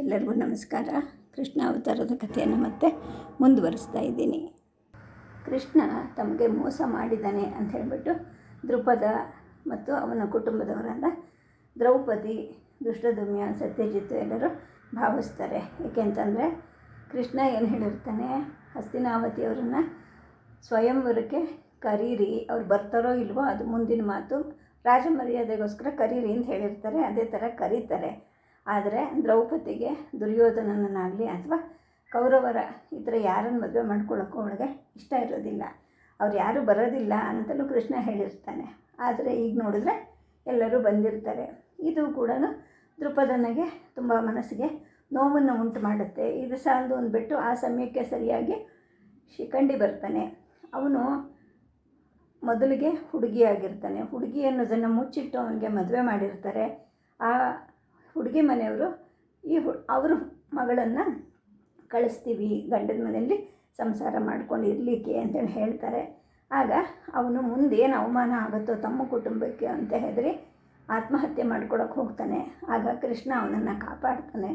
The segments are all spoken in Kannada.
ಎಲ್ಲರಿಗೂ ನಮಸ್ಕಾರ. ಕೃಷ್ಣ ಅವತಾರದ ಕಥೆಯನ್ನು ಮತ್ತೆ ಮುಂದುವರಿಸ್ತಾ ಇದ್ದೀನಿ. ಕೃಷ್ಣ ತಮಗೆ ಮೋಸ ಮಾಡಿದ್ದಾನೆ ಅಂತ ಹೇಳಿಬಿಟ್ಟು ದೃಪದ ಮತ್ತು ಅವನ ಕುಟುಂಬದವರಾದ ದ್ರೌಪದಿ ದುಷ್ಟದುಮ್ಯ ಸತ್ಯಜಿತ್ ಎಲ್ಲರೂ ಭಾವಿಸ್ತಾರೆ. ಏಕೆಂತಂದರೆ ಕೃಷ್ಣ ಏನು ಹೇಳಿರ್ತಾನೆ ಹಸ್ತಿನಾವತಿಯವರನ್ನು ಸ್ವಯಂವರಕ್ಕೆ ಕರೀರಿ, ಅವ್ರು ಬರ್ತಾರೋ ಇಲ್ವೋ ಅದು ಮುಂದಿನ ಮಾತು, ರಾಜಮರ್ಯಾದೆಗೋಸ್ಕರ ಕರೀರಿ ಅಂತ ಹೇಳಿರ್ತಾರೆ. ಅದೇ ಥರ ಕರೀತಾರೆ. ಆದರೆ ದ್ರೌಪದಿಗೆ ದುರ್ಯೋಧನನನ್ನಾಗಲಿ ಅಥವಾ ಕೌರವರ ಈ ಥರ ಯಾರನ್ನು ಮದುವೆ ಮಾಡ್ಕೊಳ್ಳೋಕ್ಕೂ ಅವಳಿಗೆ ಇಷ್ಟ ಇರೋದಿಲ್ಲ. ಅವ್ರು ಯಾರೂ ಬರೋದಿಲ್ಲ ಅಂತಲೂ ಕೃಷ್ಣ ಹೇಳಿರ್ತಾನೆ. ಆದರೆ ಈಗ ನೋಡಿದ್ರೆ ಎಲ್ಲರೂ ಬಂದಿರ್ತಾರೆ. ಇದು ಕೂಡ ದೃಪದನಿಗೆ ತುಂಬ ಮನಸ್ಸಿಗೆ ನೋವನ್ನು ಉಂಟು ಮಾಡುತ್ತೆ. ಇದು ಸಾಲದು ಅಂದ್ಬಿಟ್ಟು ಆ ಸಮಯಕ್ಕೆ ಸರಿಯಾಗಿ ಶಿಖಂಡಿ ಬರ್ತಾನೆ. ಅವನು ಮೊದಲಿಗೆ ಹುಡುಗಿಯಾಗಿರ್ತಾನೆ. ಹುಡುಗಿ ಅನ್ನೋದನ್ನು ಮುಚ್ಚಿಟ್ಟು ಅವನಿಗೆ ಮದುವೆ ಮಾಡಿರ್ತಾರೆ. ಆ ಹುಡುಗಿ ಮನೆಯವರು ಈ ಹು, ಅವ್ರ ಮಗಳನ್ನು ಕಳಿಸ್ತೀವಿ, ಗಂಡನ ಮನೆಯಲ್ಲಿ ಸಂಸಾರ ಮಾಡ್ಕೊಂಡು ಇರಲಿಕ್ಕೆ ಅಂತೇಳಿ ಹೇಳ್ತಾರೆ. ಆಗ ಅವನು ಮುಂದೇನು ಅವಮಾನ ಆಗುತ್ತೋ ತಮ್ಮ ಕುಟುಂಬಕ್ಕೆ ಅಂತ ಹೆದರಿ ಆತ್ಮಹತ್ಯೆ ಮಾಡ್ಕೊಳಕ್ಕೆ ಹೋಗ್ತಾನೆ. ಆಗ ಕೃಷ್ಣ ಅವನನ್ನು ಕಾಪಾಡ್ತಾನೆ.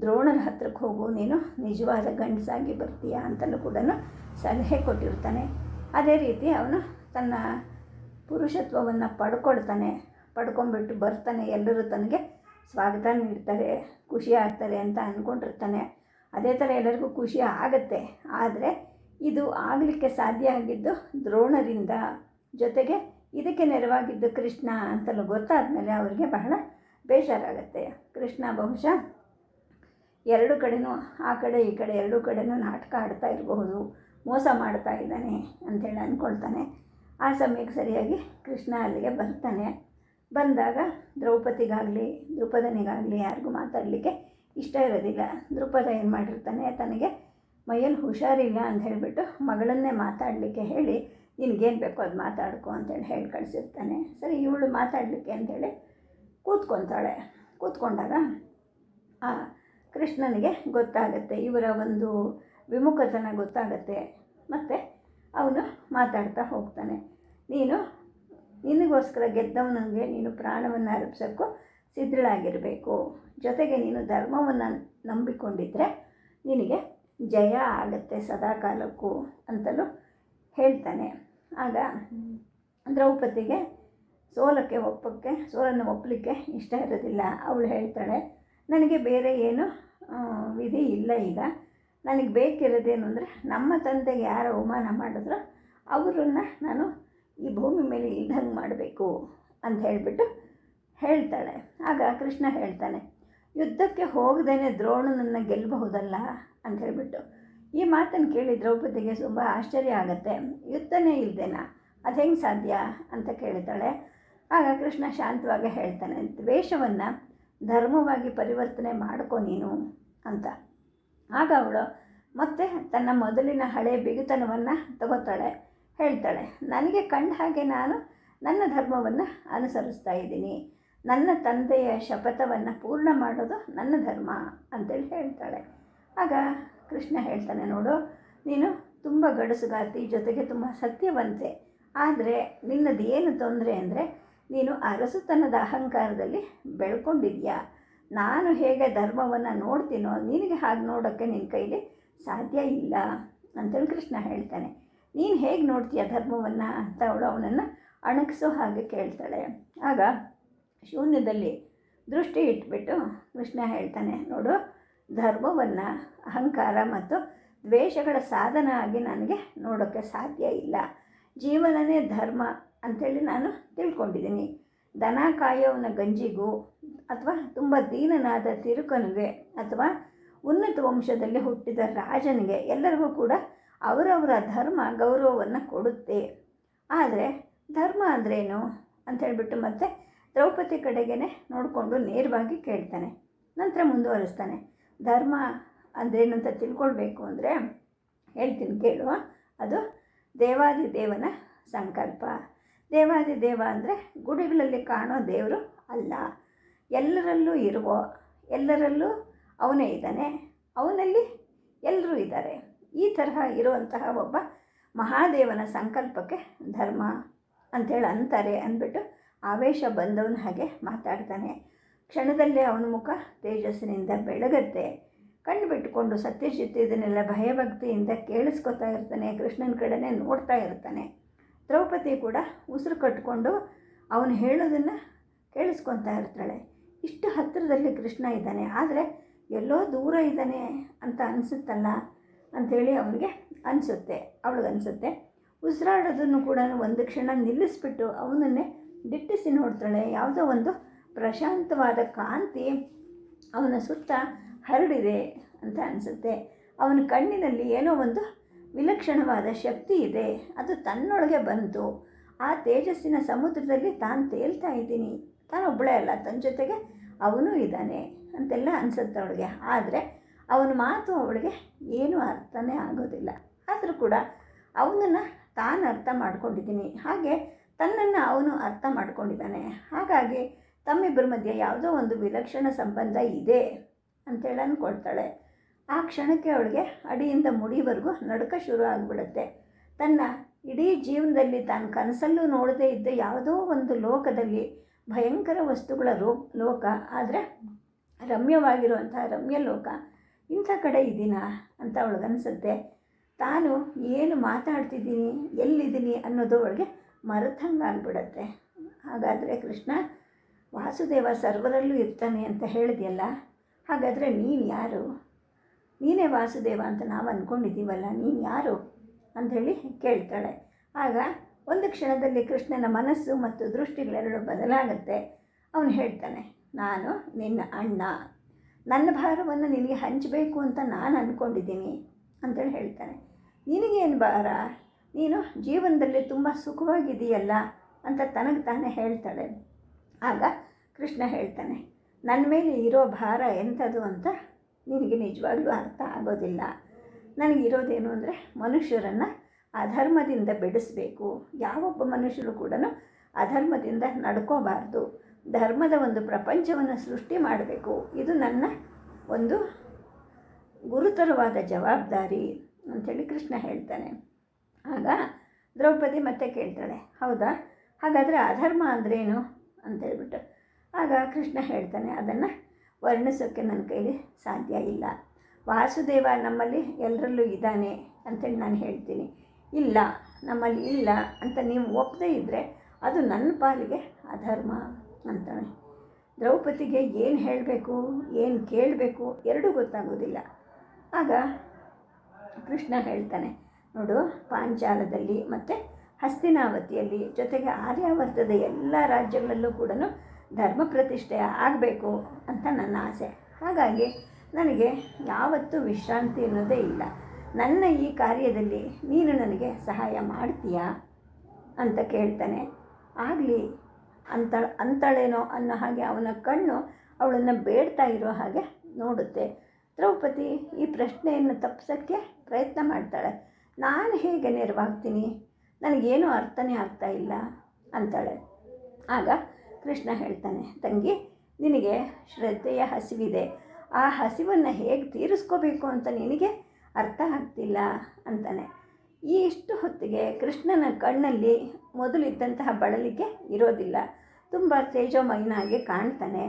ದ್ರೋಣರ ಹತ್ರಕ್ಕೆ ಹೋಗು, ನೀನು ನಿಜವಾದ ಗಂಡಸಾಗಿ ಬರ್ತೀಯ ಅಂತಲೂ ಕೂಡ ಸಲಹೆ ಕೊಟ್ಟಿರ್ತಾನೆ. ಅದೇ ರೀತಿ ಅವನು ತನ್ನ ಪುರುಷತ್ವವನ್ನು ಪಡ್ಕೊಳ್ತಾನೆ. ಪಡ್ಕೊಂಬಿಟ್ಟು ಬರ್ತಾನೆ. ಎಲ್ಲರೂ ತನಗೆ ಸ್ವಾಗತ ನೀಡ್ತಾರೆ, ಖುಷಿ ಆಗ್ತಾರೆ ಅಂತ ಅಂದ್ಕೊಂಡಿರ್ತಾನೆ ಅದೇ ಥರ ಎಲ್ಲರಿಗೂ ಖುಷಿ ಆಗುತ್ತೆ. ಆದರೆ ಇದು ಆಗಲಿಕ್ಕೆ ಸಾಧ್ಯ ಆಗಿದ್ದು ದ್ರೋಣರಿಂದ. ಜೊತೆಗೆ ಇದಕ್ಕೆ ನೆರವಾಗಿದ್ದು ಕೃಷ್ಣ ಅಂತಲೂ ಗೊತ್ತಾದ ಮೇಲೆ ಅವರಿಗೆ ಬಹಳ ಬೇಜಾರಾಗುತ್ತೆ. ಕೃಷ್ಣ ಬಹುಶಃ ಎರಡು ಕಡೆನೂ, ಆ ಕಡೆ ಈ ಕಡೆ ಎರಡೂ ಕಡೆನೂ ನಾಟಕ ಆಡ್ತಾ ಇರಬಹುದು, ಮೋಸ ಮಾಡ್ತಾ ಇದ್ದಾನೆ ಅಂಥೇಳಿ ಅಂದ್ಕೊಳ್ತಾನೆ ಆ ಸಮಯಕ್ಕೆ ಸರಿಯಾಗಿ ಕೃಷ್ಣ ಅಲ್ಲಿಗೆ ಬರ್ತಾನೆ. ಬಂದಾಗ ದ್ರೌಪದಿಗಾಗಲಿ, ದ್ರುಪದನಿಗಾಗಲಿ ಯಾರಿಗೂ ಮಾತಾಡಲಿಕ್ಕೆ ಇಷ್ಟ ಇರೋದಿಲ್ಲ. ದ್ರುಪದ ಏನು ಮಾಡಿರ್ತಾನೆ, ತನಗೆ ಮೈಯಲ್ಲಿ ಹುಷಾರಿಲ್ಲ ಅಂತ ಹೇಳಿಬಿಟ್ಟು ಮಗಳನ್ನೇ ಮಾತಾಡಲಿಕ್ಕೆ ಹೇಳಿ, ನಿನಗೇನು ಬೇಕೋ ಅದು ಮಾತಾಡ್ಕೊ ಅಂತೇಳಿ ಹೇಳಿ ಕಳಿಸಿರ್ತಾನೆ. ಸರಿ, ಇವಳು ಮಾತಾಡಲಿಕ್ಕೆ ಅಂತೇಳಿ ಕೂತ್ಕೊತಾಳೆ. ಕೂತ್ಕೊಂಡಾಗ ಆ ಕೃಷ್ಣನಿಗೆ ಗೊತ್ತಾಗತ್ತೆ, ಇವರ ಒಂದು ವಿಮುಖತನ ಗೊತ್ತಾಗತ್ತೆ. ಮತ್ತು ಅವನು ಮಾತಾಡ್ತಾ ಹೋಗ್ತಾನೆ. ನೀನು ನಿನಗೋಸ್ಕರ ಗೆದ್ದವನಿಗೆ ನೀನು ಪ್ರಾಣವನ್ನು ಅರ್ಪಿಸೋಕ್ಕೂ ಸಿದ್ಧಳಾಗಿರಬೇಕು. ಜೊತೆಗೆ ನೀನು ಧರ್ಮವನ್ನು ನಂಬಿಕೊಂಡಿದ್ದರೆ ನಿನಗೆ ಜಯ ಆಗುತ್ತೆ ಸದಾಕಾಲಕ್ಕೂ ಅಂತಲೂ ಹೇಳ್ತಾನೆ. ಆಗ ದ್ರೌಪದಿಗೆ ಸೋಲಕ್ಕೆ ಒಪ್ಪಕ್ಕೆ, ಸೋಲನ್ನು ಒಪ್ಪಲಿಕ್ಕೆ ಇಷ್ಟ ಇರೋದಿಲ್ಲ. ಅವಳು ಹೇಳ್ತಾಳೆ, ನನಗೆ ಬೇರೆ ಏನು ವಿಧಿ ಇಲ್ಲ ಈಗ. ನನಗೆ ಬೇಕಿರೋದೇನು ಅಂದರೆ ನಮ್ಮ ತಂದೆಗೆ ಯಾರು ಅವಮಾನ ಮಾಡಿದ್ರು ಅವರನ್ನು ನಾನು ಈ ಭೂಮಿ ಮೇಲೆ ಇಲ್ದಂಗೆ ಮಾಡಬೇಕು ಅಂತ ಹೇಳಿಬಿಟ್ಟು ಹೇಳ್ತಾಳೆ. ಆಗ ಕೃಷ್ಣ ಹೇಳ್ತಾನೆ, ಯುದ್ಧಕ್ಕೆ ಹೋಗದೇನೆ ದ್ರೋಣನನ್ನು ಗೆಲ್ಲಬಹುದಲ್ಲ? ಅಂತ ಹೇಳಿಬಿಟ್ಟು. ಈ ಮಾತನ್ನು ಕೇಳಿ ದ್ರೌಪದಿಗೆ ತುಂಬ ಆಶ್ಚರ್ಯ ಆಗುತ್ತೆ. ಯುದ್ಧನೇ ಇಲ್ಲದೆನಾ ಅದು ಹೆಂಗೆ ಸಾಧ್ಯ? ಅಂತ ಕೇಳ್ತಾಳೆ. ಆಗ ಕೃಷ್ಣ ಶಾಂತವಾಗಿ ಹೇಳ್ತಾನೆ, ದ್ವೇಷವನ್ನು ಧರ್ಮವಾಗಿ ಪರಿವರ್ತನೆ ಮಾಡ್ಕೊ ನೀನು ಅಂತ. ಆಗ ಅವಳು ಮತ್ತೆ ತನ್ನ ಮೊದಲಿನ ಹಳೆ ಬಿಗುತನವನ್ನು ತಗೋತಾಳೆ. ಹೇಳ್ತಾಳೆ, ನನಗೆ ಕಂಡ ಹಾಗೆ ನಾನು ನನ್ನ ಧರ್ಮವನ್ನು ಅನುಸರಿಸ್ತಾ ಇದ್ದೀನಿ. ನನ್ನ ತಂದೆಯ ಶಪಥವನ್ನು ಪೂರ್ಣ ಮಾಡೋದು ನನ್ನ ಧರ್ಮ, ಅಂತೇಳಿ ಹೇಳ್ತಾಳೆ. ಆಗ ಕೃಷ್ಣ ಹೇಳ್ತಾನೆ, ನೋಡು, ನೀನು ತುಂಬ ಗಡಸುಗಾತಿ ಜೊತೆಗೆ ತುಂಬ ಸತ್ಯವಂತೆ. ಆದರೆ ನಿನ್ನದು ಏನು ತೊಂದರೆ ಅಂದರೆ, ನೀನು ಅರಸುತನದ ಅಹಂಕಾರದಲ್ಲಿ ಬೆಳ್ಕೊಂಡಿದ್ಯಾ? ನಾನು ಹೇಗೆ ಧರ್ಮವನ್ನು ನೋಡ್ತೀನೋ, ನಿನಗೆ ಹಾಗೆ ನೋಡೋಕ್ಕೆ ನಿನ್ನ ಕೈಲಿ ಸಾಧ್ಯ ಇಲ್ಲ, ಅಂತೇಳಿ ಕೃಷ್ಣ ಹೇಳ್ತಾನೆ. ನೀನು ಹೇಗೆ ನೋಡ್ತೀಯ ಧರ್ಮವನ್ನು ಅಂತ ಅವಳು ಅವನನ್ನು ಅಣಗಿಸೋ ಹಾಗೆ ಕೇಳ್ತಾಳೆ. ಆಗ ಶೂನ್ಯದಲ್ಲಿ ದೃಷ್ಟಿ ಇಟ್ಬಿಟ್ಟು ಕೃಷ್ಣ ಹೇಳ್ತಾನೆ, ನೋಡು, ಧರ್ಮವನ್ನು ಅಹಂಕಾರ ಮತ್ತು ದ್ವೇಷಗಳ ಸಾಧನ ಆಗಿ ನನಗೆ ನೋಡೋಕ್ಕೆ ಸಾಧ್ಯ ಇಲ್ಲ. ಜೀವನನೇ ಧರ್ಮ ಅಂಥೇಳಿ ನಾನು ತಿಳ್ಕೊಂಡಿದ್ದೀನಿ. ದನ ಕಾಯೋವನ ಗಂಜಿಗೂ ಅಥವಾ ತುಂಬ ದೀನನಾದ ತಿರುಕನಿಗೆ ಅಥವಾ ಉನ್ನತ ವಂಶದಲ್ಲಿ ಹುಟ್ಟಿದ ರಾಜನಿಗೆ ಎಲ್ಲರಿಗೂ ಕೂಡ ಅವರವರ ಧರ್ಮ ಗೌರವವನ್ನು ಕೊಡುತ್ತೆ. ಆದರೆ ಧರ್ಮ ಅಂದ್ರೇನು ಅಂತ ಹೇಳ್ಬಿಟ್ಟು ಮತ್ತೆ ದ್ರೌಪದಿ ಕಡೆಗೇ ನೋಡಿಕೊಂಡು ನೇರವಾಗಿ ಕೇಳ್ತಾನೆ. ನಂತರ ಮುಂದುವರಿಸ್ತಾನೆ. ಧರ್ಮ ಅಂದ್ರೇನು ಅಂತ ತಿಳ್ಕೊಳ್ಬೇಕು ಅಂದರೆ ಹೇಳ್ತೀನಿ ಕೇಳುವ ಅದು ದೇವಾದಿ ದೇವನ ಸಂಕಲ್ಪ. ದೇವಾದಿ ದೇವ ಅಂದರೆ ಗುಡಿಗಳಲ್ಲಿ ಕಾಣೋ ದೇವರು ಅಲ್ಲ. ಎಲ್ಲರಲ್ಲೂ ಇರುವ, ಎಲ್ಲರಲ್ಲೂ ಅವನೇ ಇದ್ದಾನೆ. ಅವನಲ್ಲಿ ಎಲ್ಲರೂ ಇದ್ದಾರೆ. ಈ ತರಹ ಇರುವಂತಹ ಒಬ್ಬ ಮಹಾದೇವನ ಸಂಕಲ್ಪಕ್ಕೆ ಧರ್ಮ ಅಂಥೇಳಿ ಅಂತಾರೆ ಅಂದ್ಬಿಟ್ಟು ಆವೇಶ ಬಂದವನ ಹಾಗೆ ಮಾತಾಡ್ತಾನೆ. ಕ್ಷಣದಲ್ಲೇ ಅವನ ಮುಖ ತೇಜಸ್ಸಿನಿಂದ ಬೆಳಗತ್ತೆ. ಕಣ್ಣು ಬಿಟ್ಟುಕೊಂಡು ಸತ್ಯಜಿತ್ ಇದನ್ನೆಲ್ಲ ಭಯಭಕ್ತಿಯಿಂದ ಕೇಳಿಸ್ಕೊತಾ ಇರ್ತಾನೆ, ಕೃಷ್ಣನ ಕಡೆನೇ ನೋಡ್ತಾ ಇರ್ತಾನೆ. ದ್ರೌಪದಿ ಕೂಡ ಉಸಿರು ಕಟ್ಕೊಂಡು ಅವನು ಹೇಳೋದನ್ನು ಕೇಳಿಸ್ಕೊತಾ ಇರ್ತಾಳೆ. ಇಷ್ಟು ಹತ್ತಿರದಲ್ಲಿ ಕೃಷ್ಣ ಇದ್ದಾನೆ, ಆದರೆ ಎಲ್ಲೋ ದೂರ ಇದ್ದಾನೆ ಅಂತ ಅನಿಸುತ್ತಲ್ಲ. ಅಂಥೇಳಿ ಅವನಿಗೆ ಅನಿಸುತ್ತೆ ಅವಳಿಗನ್ಸುತ್ತೆ ಉಸಿರಾಡೋದನ್ನು ಕೂಡ ಒಂದು ಕ್ಷಣ ನಿಲ್ಲಿಸ್ಬಿಟ್ಟು ಅವನನ್ನೇ ದಿಟ್ಟಿಸಿ ನೋಡ್ತಾಳೆ. ಯಾವುದೋ ಒಂದು ಪ್ರಶಾಂತವಾದ ಕಾಂತಿ ಅವನ ಸುತ್ತ ಹರಡಿದೆ ಅಂತ ಅನಿಸುತ್ತೆ. ಅವನ ಕಣ್ಣಿನಲ್ಲಿ ಏನೋ ಒಂದು ವಿಲಕ್ಷಣವಾದ ಶಕ್ತಿ ಇದೆ. ಅದು ತನ್ನೊಳಗೆ ಬಂತು. ಆ ತೇಜಸ್ಸಿನ ಸಮುದ್ರದಲ್ಲಿ ತಾನು ತೇಲ್ತಾ ಇದ್ದೀನಿ. ತಾನು ಒಬ್ಬಳೇ ಅಲ್ಲ ತನ್ನ ಜೊತೆಗೆ ಅವನೂ ಇದ್ದಾನೆ ಅಂತೆಲ್ಲ ಅನಿಸುತ್ತೆ ಅವಳಿಗೆ. ಆದರೆ ಅವನ ಮಾತು ಅವಳಿಗೆ ಏನೂ ಅರ್ಥನೇ ಆಗೋದಿಲ್ಲ. ಆದರೂ ಕೂಡ ಅವನನ್ನು ತಾನು ಅರ್ಥ ಮಾಡ್ಕೊಂಡಿದ್ದೀನಿ. ಹಾಗೆ ತನ್ನನ್ನು ಅವನು ಅರ್ಥ ಮಾಡ್ಕೊಂಡಿದ್ದಾನೆ. ಹಾಗಾಗಿ ತಮ್ಮಿಬ್ಬರ ಮಧ್ಯೆ ಯಾವುದೋ ಒಂದು ವಿಲಕ್ಷಣ ಸಂಬಂಧ ಇದೆ ಅಂತೇಳಿ ಅಂದ್ಕೊಳ್ತಾಳೆ ಆ ಕ್ಷಣಕ್ಕೆ ಅವಳಿಗೆ ಅಡಿಯಿಂದ ಮುಡಿವರೆಗೂ ನಡುಕ ಶುರು ಆಗಿಬಿಡುತ್ತೆ. ತನ್ನ ಇಡೀ ಜೀವನದಲ್ಲಿ ತಾನು ಕನಸಲ್ಲೂ ನೋಡದೇ ಇದ್ದ ಯಾವುದೋ ಒಂದು ಲೋಕದಲ್ಲಿ ಭಯಂಕರ ವಸ್ತುಗಳ ರೋ, ಲೋಕ, ಆದರೆ ರಮ್ಯವಾಗಿರುವಂತಹ ರಮ್ಯ ಲೋಕ ಇಂಥ ಕಡೆ ಇದ್ದೀನಾ ಅಂತ ಅವಳಿಗನ್ಸುತ್ತೆ. ತಾನು ಏನು ಮಾತಾಡ್ತಿದ್ದೀನಿ, ಎಲ್ಲಿದ್ದೀನಿ ಅನ್ನೋದು ಅವಳಿಗೆ ಮರೆತಂಗಾಗ್ಬಿಡತ್ತೆ ಹಾಗಾದರೆ ಕೃಷ್ಣ, ವಾಸುದೇವ ಸರ್ವರಲ್ಲೂ ಇರ್ತಾನೆ ಅಂತ ಹೇಳಿದೆಯಲ್ಲ, ಹಾಗಾದರೆ ನೀನು ಯಾರು? ನೀನೇ ವಾಸುದೇವ ಅಂತ ನಾವು ಅಂದ್ಕೊಂಡಿದ್ದೀವಲ್ಲ ನೀನು ಯಾರು? ಅಂಥೇಳಿ ಕೇಳ್ತಾಳೆ. ಆಗ ಒಂದು ಕ್ಷಣದಲ್ಲಿ ಕೃಷ್ಣನ ಮನಸ್ಸು ಮತ್ತು ದೃಷ್ಟಿಗಳೆರಡು ಬದಲಾಗುತ್ತೆ. ಅವನು ಹೇಳ್ತಾನೆ, ನಾನು ನಿನ್ನ ಅಣ್ಣ. ನನ್ನ ಭಾರವನ್ನು ನಿನಗೆ ಹಂಚಬೇಕು ಅಂತ ನಾನು ಅಂದ್ಕೊಂಡಿದ್ದೀನಿ ಅಂತೇಳಿ ಹೇಳ್ತಾನೆ. ನಿನಗೇನು ಭಾರ? ನೀನು ಜೀವನದಲ್ಲಿ ತುಂಬ ಸುಖವಾಗಿದೆಯಲ್ಲ ಅಂತ ತನಗೆ ತಾನೇ ಹೇಳ್ತಾಳೆ. ಆಗ ಕೃಷ್ಣ ಹೇಳ್ತಾನೆ, ನನ್ನ ಮೇಲೆ ಇರೋ ಭಾರ ಎಂಥದ್ದು ಅಂತ ನಿನಗೆ ನಿಜವಾಗ್ಲೂ ಅರ್ಥ ಆಗೋದಿಲ್ಲ. ನನಗಿರೋದೇನು ಅಂದರೆ ಮನುಷ್ಯರನ್ನು ಅಧರ್ಮದಿಂದ ಬಿಡಿಸಬೇಕು. ಯಾವೊಬ್ಬ ಮನುಷ್ಯರು ಕೂಡ ಅಧರ್ಮದಿಂದ ನಡ್ಕೋಬಾರ್ದು. ಧರ್ಮದ ಒಂದು ಪ್ರಪಂಚವನ್ನು ಸೃಷ್ಟಿ ಮಾಡಬೇಕು. ಇದು ನನ್ನ ಒಂದು ಗುರುತರವಾದ ಜವಾಬ್ದಾರಿ ಅಂಥೇಳಿ ಕೃಷ್ಣ ಹೇಳ್ತಾನೆ. ಆಗ ದ್ರೌಪದಿ ಮತ್ತೆ ಕೇಳ್ತಾಳೆ, ಹೌದಾ? ಹಾಗಾದರೆ ಅಧರ್ಮ ಅಂದ್ರೇನು? ಅಂತೇಳ್ಬಿಟ್ಟು ಆಗ ಕೃಷ್ಣ ಹೇಳ್ತಾನೆ, ಅದನ್ನು ವರ್ಣಿಸೋಕ್ಕೆ ನನ್ನ ಕೈಲಿ ಸಾಧ್ಯ ಇಲ್ಲ. ವಾಸುದೇವ ನಮ್ಮಲ್ಲಿ ಎಲ್ಲರಲ್ಲೂ ಇದ್ದಾನೆ ಅಂತೇಳಿ ನಾನು ಹೇಳ್ತೀನಿ. ಇಲ್ಲ, ನಮ್ಮಲ್ಲಿ ಇಲ್ಲ ಅಂತ ನೀವು ಒಪ್ಪದೇ ಇದ್ದರೆ ಅದು ನನ್ನ ಪಾಲಿಗೆ ಅಧರ್ಮ. ಅಂತಾನೆ. ದ್ರೌಪದಿಗೆ ಏನು ಹೇಳಬೇಕು, ಏನು ಕೇಳಬೇಕು ಎರಡೂ ಗೊತ್ತಾಗೋದಿಲ್ಲ. ಆಗ ಕೃಷ್ಣ ಹೇಳ್ತಾನೆ, ನೋಡು, ಪಾಂಚಾಲದಲ್ಲಿ ಮತ್ತು ಹಸ್ತಿನಾವತಿಯಲ್ಲಿ ಜೊತೆಗೆ ಆರ್ಯಾವರ್ತದ ಎಲ್ಲ ರಾಜ್ಯಗಳಲ್ಲೂ ಕೂಡ ಧರ್ಮ ಪ್ರತಿಷ್ಠೆ ಆಗಬೇಕು ಅಂತ ನನ್ನ ಆಸೆ. ಹಾಗಾಗಿ ನನಗೆ ಯಾವತ್ತೂ ವಿಶ್ರಾಂತಿ ಅನ್ನೋದೇ ಇಲ್ಲ. ನನ್ನ ಈ ಕಾರ್ಯದಲ್ಲಿ ನೀನು ನನಗೆ ಸಹಾಯ ಮಾಡ್ತೀಯಾ? ಅಂತ ಕೇಳ್ತಾನೆ. ಆಗಲಿ ಅಂತ ಅಂತಾಳೇನೋ ಅನ್ನೋ ಹಾಗೆ ಅವನ ಕಣ್ಣು ಅವಳನ್ನು ಬೇಡ್ತಾ ಇರೋ ಹಾಗೆ ನೋಡುತ್ತೆ. ದ್ರೌಪದಿ ಈ ಪ್ರಶ್ನೆಯನ್ನು ತಪ್ಪಿಸೋಕ್ಕೆ ಪ್ರಯತ್ನ ಮಾಡ್ತಾಳೆ. ನಾನು ಹೇಗೆ ನೆರವಾಗ್ತೀನಿ? ನನಗೇನು ಅರ್ಥನೇ ಆಗ್ತಾ ಇಲ್ಲ ಅಂತಾಳೆ. ಆಗ ಕೃಷ್ಣ ಹೇಳ್ತಾನೆ, ತಂಗಿ, ನಿನಗೆ ಶ್ರದ್ಧೆಯ ಹಸಿವಿದೆ. ಆ ಹಸಿವನ್ನು ಹೇಗೆ ತೀರಿಸ್ಕೋಬೇಕು ಅಂತ ನಿನಗೆ ಅರ್ಥ ಆಗ್ತಿಲ್ಲ ಅಂತಾನೆ. ಈ ಇಷ್ಟು ಹೊತ್ತಿಗೆ ಕೃಷ್ಣನ ಕಣ್ಣಲ್ಲಿ ಮೊದಲಿದ್ದಂತಹ ಬಳಲಿಕೆ ಇರೋದಿಲ್ಲ. ತುಂಬ ತೇಜೋಮಯನಾಗಿ ಕಾಣ್ತಾನೆ.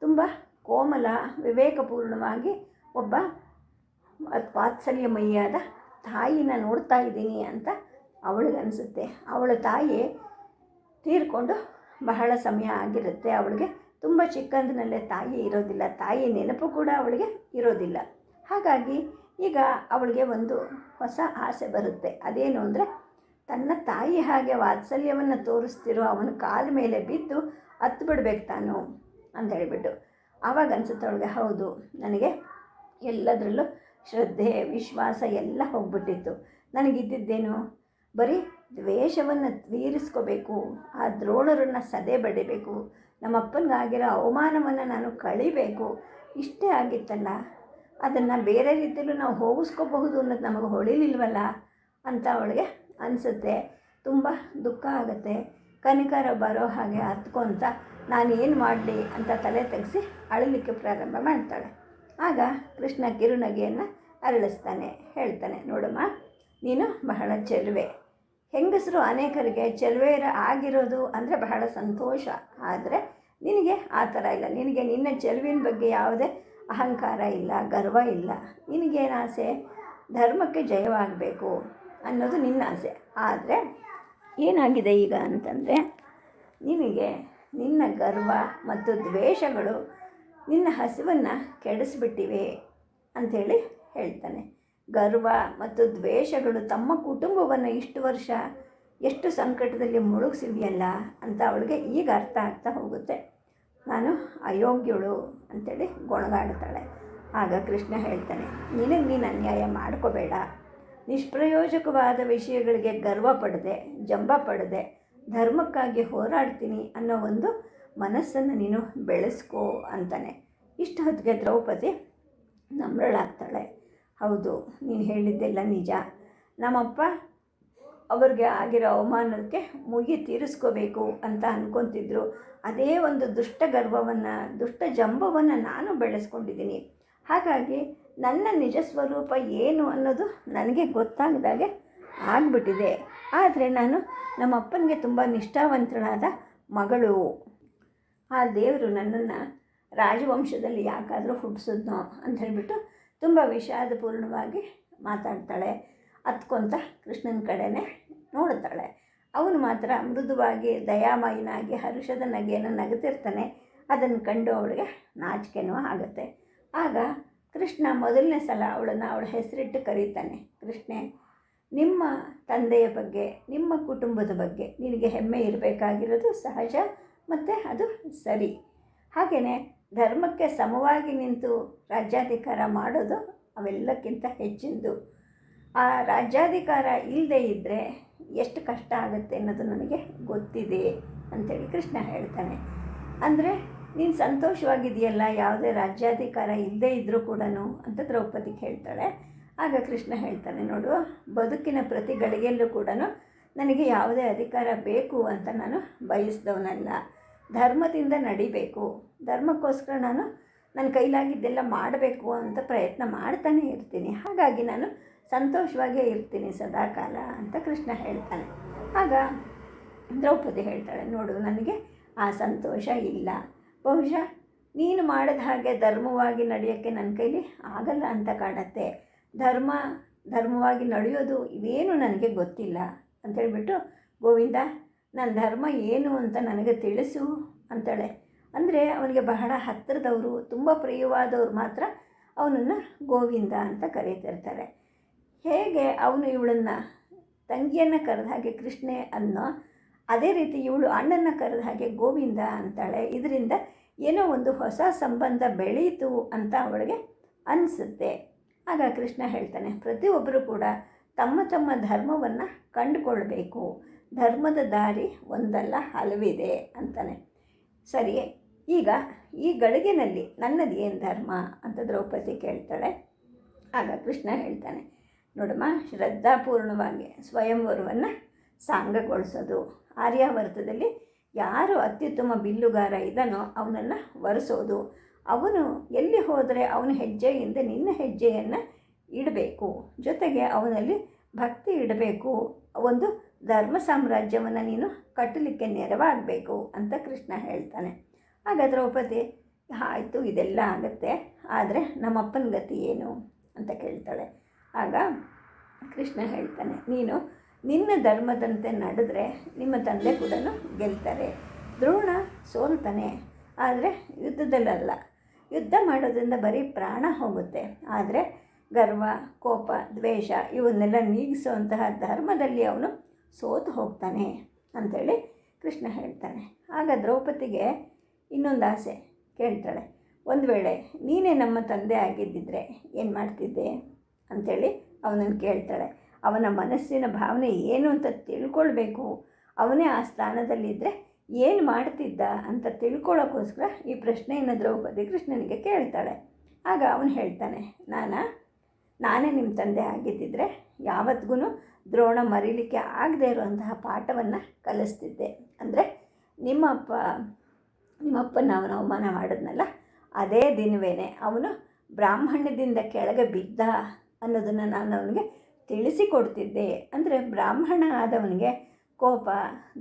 ತುಂಬ ಕೋಮಲ, ವಿವೇಕಪೂರ್ಣವಾಗಿ ಒಬ್ಬ ವಾತ್ಸಲ್ಯಮಯಿಯಾದ ತಾಯಿನ ನೋಡ್ತಾ ಇದ್ದೀನಿ ಅಂತ ಅವಳಿಗನ್ಸುತ್ತೆ ಅವಳ ತಾಯಿ ತೀರ್ಕೊಂಡು ಬಹಳ ಸಮಯ ಆಗಿರುತ್ತೆ. ಅವಳಿಗೆ ತುಂಬ ಚಿಕ್ಕಂದಿನಲ್ಲೇ ತಾಯಿ ಇರೋದಿಲ್ಲ. ತಾಯಿ ನೆನಪು ಕೂಡ ಅವಳಿಗೆ ಇರೋದಿಲ್ಲ. ಹಾಗಾಗಿ ಈಗ ಅವಳಿಗೆ ಒಂದು ಹೊಸ ಆಸೆ ಬರುತ್ತೆ. ಅದೇನು ಅಂದರೆ ತನ್ನ ತಾಯಿ ಹಾಗೆ ವಾತ್ಸಲ್ಯವನ್ನು ತೋರಿಸ್ತಿರೋ ಅವನ ಕಾಲ ಮೇಲೆ ಬಿದ್ದು ಹತ್ತು ಬಿಡ್ಬೇಕು ತಾನು ಅಂತ ಹೇಳಿಬಿಟ್ಟು ಆವಾಗ ಅನ್ಸುತ್ತೆ ಅವಳಿಗೆ, ಹೌದು, ನನಗೆ ಎಲ್ಲದರಲ್ಲೂ ಶ್ರದ್ಧೆ, ವಿಶ್ವಾಸ ಎಲ್ಲ ಹೋಗ್ಬಿಟ್ಟಿತ್ತು. ನನಗಿದ್ದಿದ್ದೇನು? ಬರೀ ದ್ವೇಷವನ್ನು ತೀರಿಸ್ಕೋಬೇಕು, ಆ ದ್ರೋಣರನ್ನು ಸದೆ ಬಡಿಬೇಕು, ನಮ್ಮಪ್ಪನಿಗಾಗಿರೋ ಅವಮಾನವನ್ನು ನಾನು ಕಳಿಬೇಕು, ಇಷ್ಟೇ ಆಗಿತ್ತಲ್ಲ. ಅದನ್ನು ಬೇರೆ ರೀತಿಯಲ್ಲೂ ನಾವು ಹೋಗಿಸ್ಕೋಬಹುದು ಅನ್ನೋದು ನಮಗೆ ಹೊಳಿಲಿಲ್ವಲ್ಲ ಅಂತ ಅವಳಿಗೆ ಅನಿಸುತ್ತೆ. ತುಂಬ ದುಃಖ ಆಗುತ್ತೆ. ಕನಿಕರ ಬರೋ ಹಾಗೆ ಹತ್ಕೊಂತ ನಾನು ಏನು ಮಾಡಲಿ ಅಂತ ತಲೆ ತೆಗೆಸಿ ಅಳಲಿಕ್ಕೆ ಪ್ರಾರಂಭ ಮಾಡ್ತಾಳೆ. ಆಗ ಕೃಷ್ಣ ಕಿರುನಗೆಯನ್ನು ಅರಳಿಸ್ತಾನೆ, ಹೇಳ್ತಾನೆ, ನೋಡಮ್ಮ, ನೀನು ಬಹಳ ಚೆಲುವೆ. ಹೆಂಗಸರು ಅನೇಕರಿಗೆ ಚೆಲುವೆರ ಆಗಿರೋದು ಅಂದರೆ ಬಹಳ ಸಂತೋಷ. ಆದರೆ ನಿನಗೆ ಆ ಥರ ಇಲ್ಲ. ನಿನಗೆ ನಿನ್ನ ಚೆಲುವಿನ ಬಗ್ಗೆ ಯಾವುದೇ ಅಹಂಕಾರ ಇಲ್ಲ, ಗರ್ವ ಇಲ್ಲ. ನಿನಗೇನು ಆಸೆ? ಧರ್ಮಕ್ಕೆ ಜಯವಾಗಬೇಕು. ಅನ್ನೋದು ನಿನ್ನ ಆಸೆ. ಆದರೆ ಏನಾಗಿದೆ ಈಗ ಅಂತಂದರೆ ನಿನಗೆ ನಿನ್ನ ಗರ್ವ ಮತ್ತು ದ್ವೇಷಗಳು ನಿನ್ನ ಹಸಿವನ್ನು ಕೆಡಿಸ್ಬಿಟ್ಟಿವೆ ಅಂಥೇಳಿ ಹೇಳ್ತಾನೆ. ಗರ್ವ ಮತ್ತು ದ್ವೇಷಗಳು ತಮ್ಮ ಕುಟುಂಬವನ್ನು ಇಷ್ಟು ವರ್ಷ ಎಷ್ಟು ಸಂಕಟದಲ್ಲಿ ಮುಳುಗಿಸಿದೆಯಲ್ಲ ಅಂತ ಅವಳಿಗೆ ಈಗ ಅರ್ಥ ಆಗ್ತಾ ಹೋಗುತ್ತೆ. ನಾನು ಅಯೋಗ್ಯಳು ಅಂಥೇಳಿ ಗೊಣಗಾಡ್ತಾಳೆ. ಆಗ ಕೃಷ್ಣ ಹೇಳ್ತಾನೆ, ನಿನಗೆ ನೀನು ಅನ್ಯಾಯ ಮಾಡ್ಕೋಬೇಡ. ನಿಷ್ಪ್ರಯೋಜಕವಾದ ವಿಷಯಗಳಿಗೆ ಗರ್ವ ಪಡದೆ, ಜಂಬ ಪಡದೆ ಧರ್ಮಕ್ಕಾಗಿ ಹೋರಾಡ್ತೀನಿ ಅನ್ನೋ ಒಂದು ಮನಸ್ಸನ್ನು ನೀನು ಬೆಳೆಸ್ಕೋ ಅಂತಾನೆ. ಇಷ್ಟು ಹೊತ್ತಿಗೆ ದ್ರೌಪದಿ ನಮ್ರಳಾಗ್ತಾಳೆ. ಹೌದು, ನೀನು ಹೇಳಿದ್ದೆಲ್ಲ ನಿಜ. ನಮ್ಮಪ್ಪ ಅವ್ರಿಗೆ ಆಗಿರೋ ಅವಮಾನಕ್ಕೆ ಮುಗಿ ತೀರಿಸ್ಕೋಬೇಕು ಅಂತ ಅಂದ್ಕೊತಿದ್ರು ಅದೇ ಒಂದು ದುಷ್ಟ ಗರ್ವವನ್ನು, ದುಷ್ಟ ಜಂಬವನ್ನು ನಾನು ಬೆಳೆಸ್ಕೊಂಡಿದ್ದೀನಿ. ಹಾಗಾಗಿ ನನ್ನ ನಿಜ ಸ್ವರೂಪ ಏನು ಅನ್ನೋದು ನನಗೆ ಗೊತ್ತಾಗದಾಗೆ ಆಗಿಬಿಟ್ಟಿದೆ. ಆದರೆ ನಾನು ನಮ್ಮ ಅಪ್ಪನಿಗೆ ತುಂಬ ನಿಷ್ಠಾವಂತಳಾದ ಮಗಳು. ಆ ದೇವರು ನನ್ನನ್ನು ರಾಜವಂಶದಲ್ಲಿ ಯಾಕಾದರೂ ಹುಟ್ಟಿಸಿದ್ನೋ ಅಂತ ಹೇಳಿಬಿಟ್ಟು ತುಂಬ ವಿಷಾದಪೂರ್ಣವಾಗಿ ಮಾತಾಡ್ತಾಳೆ. ಹತ್ಕೊಂತ ಕೃಷ್ಣನ ಕಡೆನೇ ನೋಡ್ತಾಳೆ. ಅವನು ಮಾತ್ರ ಮೃದುವಾಗಿ ದಯಾಮಯನಾಗಿ ಹರುಷದ ನಗೆಯನ್ನು ನಗುತ್ತಿರ್ತಾನೆ. ಅದನ್ನು ಕಂಡು ಅವಳಿಗೆ ನಾಚಿಕೆನೂ ಆಗುತ್ತೆ. ಆಗ ಕೃಷ್ಣ ಮೊದಲನೇ ಸಲ ಅವಳನ್ನು ಅವಳ ಹೆಸರಿಟ್ಟು ಕರೀತಾನೆ, ಕೃಷ್ಣೆ, ನಿಮ್ಮ ತಂದೆಯ ಬಗ್ಗೆ, ನಿಮ್ಮ ಕುಟುಂಬದ ಬಗ್ಗೆ ನಿನಗೆ ಹೆಮ್ಮೆ ಇರಬೇಕಾಗಿರೋದು ಸಹಜ ಮತ್ತು ಅದು ಸರಿ. ಹಾಗೆಯೇ ಧರ್ಮಕ್ಕೆ ಸಮವಾಗಿ ನಿಂತು ರಾಜ್ಯಾಧಿಕಾರ ಮಾಡೋದು ಅವೆಲ್ಲಕ್ಕಿಂತ ಹೆಚ್ಚಿಂದು. ಆ ರಾಜ್ಯಾಧಿಕಾರ ಇಲ್ಲದೆ ಇದ್ದರೆ ಎಷ್ಟು ಕಷ್ಟ ಆಗುತ್ತೆ ಅನ್ನೋದು ನನಗೆ ಗೊತ್ತಿದೆ ಅಂಥೇಳಿ ಕೃಷ್ಣ ಹೇಳ್ತಾನೆ. ಅಂದರೆ ನೀನು ಸಂತೋಷವಾಗಿದೆಯಲ್ಲ ಯಾವುದೇ ರಾಜ್ಯಾಧಿಕಾರ ಇಲ್ಲದೇ ಇದ್ದರೂ ಕೂಡ ಅಂತ ದ್ರೌಪದಿ ಹೇಳ್ತಾಳೆ. ಆಗ ಕೃಷ್ಣ ಹೇಳ್ತಾನೆ, ನೋಡು, ಬದುಕಿನ ಪ್ರತಿ ಗಳಿಗೆಯಲ್ಲೂ ಕೂಡ ನನಗೆ ಯಾವುದೇ ಅಧಿಕಾರ ಬೇಕು ಅಂತ ನಾನು ಬಯಸಿದವನಲ್ಲ. ಧರ್ಮದಿಂದ ನಡಿಬೇಕು. ಧರ್ಮಕ್ಕೋಸ್ಕರ ನಾನು ನನ್ನ ಕೈಲಾಗಿದ್ದೆಲ್ಲ ಮಾಡಬೇಕು ಅಂತ ಪ್ರಯತ್ನ ಮಾಡ್ತಾನೆ ಇರ್ತೀನಿ. ಹಾಗಾಗಿ ನಾನು ಸಂತೋಷವಾಗೇ ಇರ್ತೀನಿ ಸದಾಕಾಲ ಅಂತ ಕೃಷ್ಣ ಹೇಳ್ತಾನೆ. ಆಗ ದ್ರೌಪದಿ ಹೇಳ್ತಾಳೆ, ನೋಡು, ನನಗೆ ಆ ಸಂತೋಷ ಇಲ್ಲ. ಬಹುಶಃ ನೀನು ಮಾಡಿದ ಹಾಗೆ ಧರ್ಮವಾಗಿ ನಡೆಯೋಕ್ಕೆ ನನ್ನ ಕೈಲಿ ಆಗಲ್ಲ ಅಂತ ಕಾಣತ್ತೆ. ಧರ್ಮ, ಧರ್ಮವಾಗಿ ನಡೆಯೋದು ಇವೇನು ನನಗೆ ಗೊತ್ತಿಲ್ಲ ಅಂತೇಳ್ಬಿಟ್ಟು ಗೋವಿಂದ, ನನ್ನ ಧರ್ಮ ಏನು ಅಂತ ನನಗೆ ತಿಳಿಸು ಅಂತಾಳೆ. ಅಂದರೆ ಅವನಿಗೆ ಬಹಳ ಹತ್ತಿರದವರು, ತುಂಬ ಪ್ರಿಯವಾದವರು ಮಾತ್ರ ಅವನನ್ನು ಗೋವಿಂದ ಅಂತ ಕರೀತಿರ್ತಾರೆ. ಹೇಗೆ ಅವನು ಇವಳನ್ನು ತಂಗಿಯನ್ನು ಕರೆದ ಹಾಗೆ ಕೃಷ್ಣೆ ಅನ್ನೋ ಅದೇ ರೀತಿ ಇವಳು ಅಣ್ಣನ ಕರೆದ ಹಾಗೆ ಗೋವಿಂದ ಅಂತಾಳೆ. ಇದರಿಂದ ಏನೋ ಒಂದು ಹೊಸ ಸಂಬಂಧ ಬೆಳೀತು ಅಂತ ಅವಳಿಗೆ ಅನಿಸುತ್ತೆ. ಆಗ ಕೃಷ್ಣ ಹೇಳ್ತಾನೆ ಪ್ರತಿಯೊಬ್ಬರು ಕೂಡ ತಮ್ಮ ತಮ್ಮ ಧರ್ಮವನ್ನು ಕಂಡುಕೊಳ್ಬೇಕು. ಧರ್ಮದ ದಾರಿ ಒಂದಲ್ಲ, ಹಲವಿದೆ, ಅಂತಾನೆ. ಸರಿ, ಈಗ ಈ ಗಳಿಗೆನಲ್ಲಿ ನನ್ನದು ಏನು ಧರ್ಮ ಅಂತ ದ್ರೌಪದಿ ಕೇಳ್ತಾಳೆ. ಆಗ ಕೃಷ್ಣ ಹೇಳ್ತಾನೆ, ನೋಡಮ್ಮ, ಶ್ರದ್ಧಾಪೂರ್ಣವಾಗಿ ಸ್ವಯಂವರವನ್ನು ಸಾಂಗಗೊಳಿಸೋದು. ಆರ್ಯಾವರ್ತದಲ್ಲಿ ಯಾರು ಅತ್ಯುತ್ತಮ ಬಿಲ್ಲುಗಾರ ಇದ್ದಾನೋ ಅವನನ್ನು ಒರೆಸೋದು ಅವನು ಎಲ್ಲಿ ಹೋದರೆ ಅವನ ಹೆಜ್ಜೆಯಿಂದ ನಿನ್ನ ಹೆಜ್ಜೆಯನ್ನು ಇಡಬೇಕು. ಜೊತೆಗೆ ಅವನಲ್ಲಿ ಭಕ್ತಿ ಇಡಬೇಕು. ಒಂದು ಧರ್ಮ ಸಾಮ್ರಾಜ್ಯವನ್ನು ನೀನು ಕಟ್ಟಲಿಕ್ಕೆ ನೆರವಾಗಬೇಕು ಅಂತ ಕೃಷ್ಣ ಹೇಳ್ತಾನೆ. ಆಗ ದ್ರೌಪದಿ, ಆಯಿತು, ಇದೆಲ್ಲ ಆಗುತ್ತೆ. ಆದರೆ ನಮ್ಮಪ್ಪನ ಗತಿ ಏನು? ಅಂತ ಕೇಳ್ತಾಳೆ. ಆಗ ಕೃಷ್ಣ ಹೇಳ್ತಾನೆ, ನೀನು ನಿನ್ನ ಧರ್ಮದಂತೆ ನಡೆದ್ರೆ ನಿಮ್ಮ ತಂದೆ ಕೂಡ ಗೆಲ್ತಾರೆ. ದ್ರೋಣ ಸೋಲ್ತಾನೆ. ಆದರೆ ಯುದ್ಧದಲ್ಲಲ್ಲ. ಯುದ್ಧ ಮಾಡೋದ್ರಿಂದ ಬರೀ ಪ್ರಾಣ ಹೋಗುತ್ತೆ. ಆದರೆ ಗರ್ವ, ಕೋಪ, ದ್ವೇಷ ಇವನ್ನೆಲ್ಲ ನೀಗಿಸುವಂತಹ ಧರ್ಮದಲ್ಲಿ ಅವನು ಸೋತು ಹೋಗ್ತಾನೆ ಅಂಥೇಳಿ ಕೃಷ್ಣ ಹೇಳ್ತಾನೆ. ಆಗ ದ್ರೌಪದಿಗೆ ಇನ್ನೊಂದು ಆಸೆ ಕೇಳ್ತಾಳೆ. ಒಂದು ವೇಳೆ ನೀನೇ ನಮ್ಮ ತಂದೆ ಆಗಿದ್ದಿದ್ರೆ ಏನು ಮಾಡ್ತಿದ್ದೆ? ಅಂಥೇಳಿ ಅವನನ್ನು ಕೇಳ್ತಾಳೆ. ಅವನ ಮನಸ್ಸಿನ ಭಾವನೆ ಏನು ಅಂತ ತಿಳ್ಕೊಳ್ಬೇಕು. ಅವನೇ ಆ ಸ್ಥಾನದಲ್ಲಿದ್ದರೆ ಏನು ಮಾಡ್ತಿದ್ದ ಅಂತ ತಿಳ್ಕೊಳ್ಳೋಕ್ಕೋಸ್ಕರ ಈ ಪ್ರಶ್ನೆಯನ್ನು ದ್ರೌಪದಿ ಕೃಷ್ಣನಿಗೆ ಕೇಳ್ತಾಳೆ. ಆಗ ಅವನು ಹೇಳ್ತಾನೆ, ನಾನು, ನಾನೇ ನಿಮ್ಮ ತಂದೆ ಆಗಿದ್ದಿದ್ರೆ ಯಾವತ್ತಿಗೂ ದ್ರೋಣ ಮರೀಲಿಕ್ಕೆ ಆಗದೇ ಇರುವಂತಹ ಪಾಠವನ್ನು ಕಲಿಸ್ತಿದ್ದೆ. ಅಂದರೆ ನಿಮ್ಮಪ್ಪ ನಿಮ್ಮಪ್ಪನ ಅವನ ಅವಮಾನ ಮಾಡಿದ್ನಲ್ಲ, ಅದೇ ದಿನವೇ ಅವನು ಬ್ರಾಹ್ಮಣ್ಯದಿಂದ ಕೆಳಗೆ ಬಿದ್ದ ಅನ್ನೋದನ್ನು ನಾನು ಅವನಿಗೆ ತಿಳಿಸಿಕೊಡ್ತಿದ್ದೆ. ಅಂದರೆ ಬ್ರಾಹ್ಮಣ ಆದವನಿಗೆ ಕೋಪ,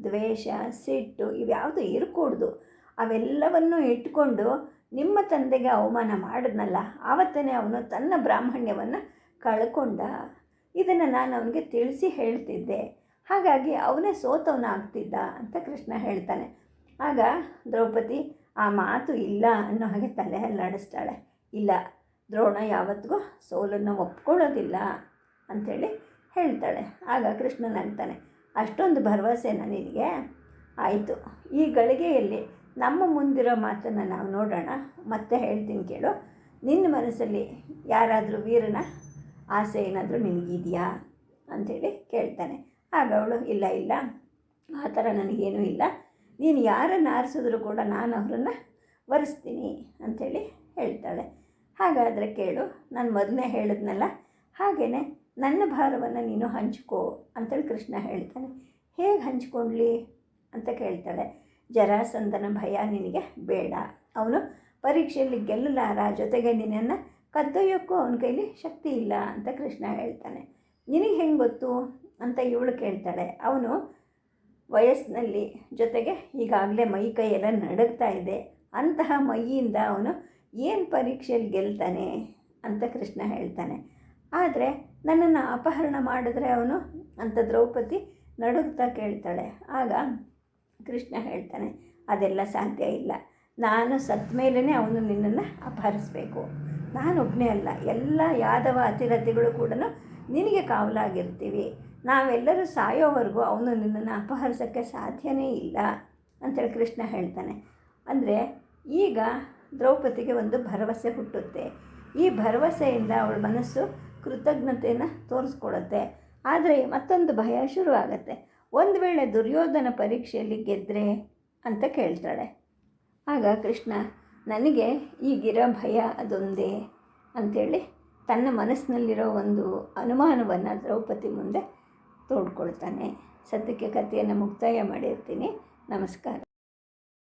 ದ್ವೇಷ, ಸಿಟ್ಟು ಇವ್ಯಾವುದು ಇರಕೂಡ್ದು. ಅವೆಲ್ಲವನ್ನೂ ಇಟ್ಕೊಂಡು ನಿಮ್ಮ ತಂದೆಗೆ ಅವಮಾನ ಮಾಡಿದ್ನಲ್ಲ ಆವತ್ತೇ ಅವನು ತನ್ನ ಬ್ರಾಹ್ಮಣ್ಯವನ್ನು ಕಳ್ಕೊಂಡ. ಇದನ್ನು ನಾನು ಅವನಿಗೆ ತಿಳಿಸಿ ಹೇಳ್ತಿದ್ದೆ. ಹಾಗಾಗಿ ಅವನೇ ಸೋತವನಾಗ್ತಿದ್ದ ಅಂತ ಕೃಷ್ಣ ಹೇಳ್ತಾನೆ. ಆಗ ದ್ರೌಪದಿ, ಆ ಮಾತು ಇಲ್ಲ ಅನ್ನೋ ಹಾಗೆ ತಲೆ ಅಲ್ಲಾಡಿಸ್ತಾಳೆ ಇಲ್ಲ, ದ್ರೋಣ ಯಾವತ್ತಿಗೂ ಸೋಲನ್ನು ಒಪ್ಕೊಳ್ಳೋದಿಲ್ಲ. ಅಂಥೇಳಿ ಹೇಳ್ತಾಳೆ. ಆಗ ಕೃಷ್ಣನ ಅಂತಾನೆ, ಅಷ್ಟೊಂದು ಭರವಸೆ ನಿನಗೆ? ಆಯಿತು, ಈ ಗಳಿಗೆಯಲ್ಲಿ ನಮ್ಮ ಮುಂದಿರೋ ಮಾತನ್ನು ನಾವು ನೋಡೋಣ, ಮತ್ತೆ ಹೇಳ್ತೀನಿ ಕೇಳು. ನಿನ್ನ ಮನಸ್ಸಲ್ಲಿ ಯಾರಾದರೂ ವೀರನ ಆಸೆ ಏನಾದರೂ ನಿನಗಿದೆಯಾ? ಅಂಥೇಳಿ ಕೇಳ್ತಾನೆ. ಆಗ ಅವಳು, ಇಲ್ಲ ಇಲ್ಲ, ಆ ಥರ ನನಗೇನೂ ಇಲ್ಲ. ನೀನು ಯಾರನ್ನು ಆರಿಸಿದ್ರು ಕೂಡ ನಾನು ಅವರನ್ನು ಒರೆಸ್ತೀನಿ ಅಂಥೇಳಿ ಹೇಳ್ತಾಳೆ. ಹಾಗಾದರೆ ಕೇಳು, ನಾನು ಮೊದಲನೇ ಹೇಳಿದ್ನಲ್ಲ ಹಾಗೆಯೇ ನನ್ನ ಭಾರವನ್ನು ನೀನು ಹಂಚ್ಕೋ ಅಂತೇಳಿ ಕೃಷ್ಣ ಹೇಳ್ತಾನೆ. ಹೇಗೆ ಹಂಚ್ಕೊಂಡ್ಲಿ ಅಂತ ಕೇಳ್ತಾಳೆ. ಜರಾಸಂದನ ಭಯ ನಿನಗೆ ಬೇಡ. ಅವನು ಪರೀಕ್ಷೆಯಲ್ಲಿ ಗೆಲ್ಲಲಾರ ಜೊತೆಗೆ ನಿನ್ನನ್ನು ಕದ್ದೊಯ್ಯೋಕ್ಕೂ ಅವನ ಕೈಲಿ ಶಕ್ತಿ ಇಲ್ಲ ಅಂತ ಕೃಷ್ಣ ಹೇಳ್ತಾನೆ. ನಿನಗೆ ಹೆಂಗೆ ಗೊತ್ತು ಅಂತ ಇವಳು ಕೇಳ್ತಾಳೆ. ಅವನು ವಯಸ್ಸಿನಲ್ಲಿ ಜೊತೆಗೆ ಈಗಾಗಲೇ ಮೈ ಕೈ ಎಲ್ಲ ನಡುಗ್ತಾ ಇದೆ. ಅಂತಹ ಮೈಯಿಂದ ಅವನು ಏನು ಪರೀಕ್ಷೆಯಲ್ಲಿ ಗೆಲ್ತಾನೆ ಅಂತ ಕೃಷ್ಣ ಹೇಳ್ತಾನೆ. ಆದರೆ ನನ್ನನ್ನು ಅಪಹರಣ ಮಾಡಿದ್ರೆ ಅವನು ಅಂತ ದ್ರೌಪದಿ ನಡುಗ್ತಾ ಕೇಳ್ತಾಳೆ. ಆಗ ಕೃಷ್ಣ ಹೇಳ್ತಾನೆ, ಅದೆಲ್ಲ ಸಾಧ್ಯ ಇಲ್ಲ. ನಾನು ಸತ್ತ ಮೇಲೇ ಅವನು ನಿನ್ನನ್ನು ಅಪಹರಿಸಬೇಕು. ನಾನೊಬ್ಬನೇ ಅಲ್ಲ, ಎಲ್ಲ ಯಾದವ ಅತಿರಥಿಗಳು ಕೂಡ ನಿನಗೆ ಕಾವಲಾಗಿರ್ತೀವಿ. ನಾವೆಲ್ಲರೂ ಸಾಯೋವರೆಗೂ ಅವನು ನಿನ್ನನ್ನು ಅಪಹರಿಸೋಕ್ಕೆ ಸಾಧ್ಯನೇ ಇಲ್ಲ ಅಂತೇಳಿ ಕೃಷ್ಣ ಹೇಳ್ತಾನೆ. ಅಂದರೆ ಈಗ ದ್ರೌಪದಿಗೆ ಒಂದು ಭರವಸೆ ಹುಟ್ಟುತ್ತೆ. ಈ ಭರವಸೆಯಿಂದ ಅವಳ ಮನಸ್ಸು ಕೃತಜ್ಞತೆಯನ್ನು ತೋರಿಸ್ಕೊಡುತ್ತೆ ಆದರೆ ಮತ್ತೊಂದು ಭಯ ಶುರುವಾಗತ್ತೆ. ಒಂದು ವೇಳೆ ದುರ್ಯೋಧನ ಪರೀಕ್ಷೆಯಲ್ಲಿ ಗೆದ್ದರೆ ಅಂತ ಕೇಳ್ತಾಳೆ. ಆಗ ಕೃಷ್ಣ, ನನಗೆ ಈಗಿರೋ ಭಯ ಅದೊಂದೇ ಅಂಥೇಳಿ ತನ್ನ ಮನಸ್ಸಿನಲ್ಲಿರೋ ಒಂದು ಅನುಮಾನವನ್ನು ದ್ರೌಪದಿ ಮುಂದೆ ತೋಡ್ಕೊಳ್ತಾನೆ. ಸದ್ಯಕ್ಕೆ ಕಥೆಯನ್ನು ಮುಕ್ತಾಯ ಮಾಡಿರ್ತೀನಿ. ನಮಸ್ಕಾರ.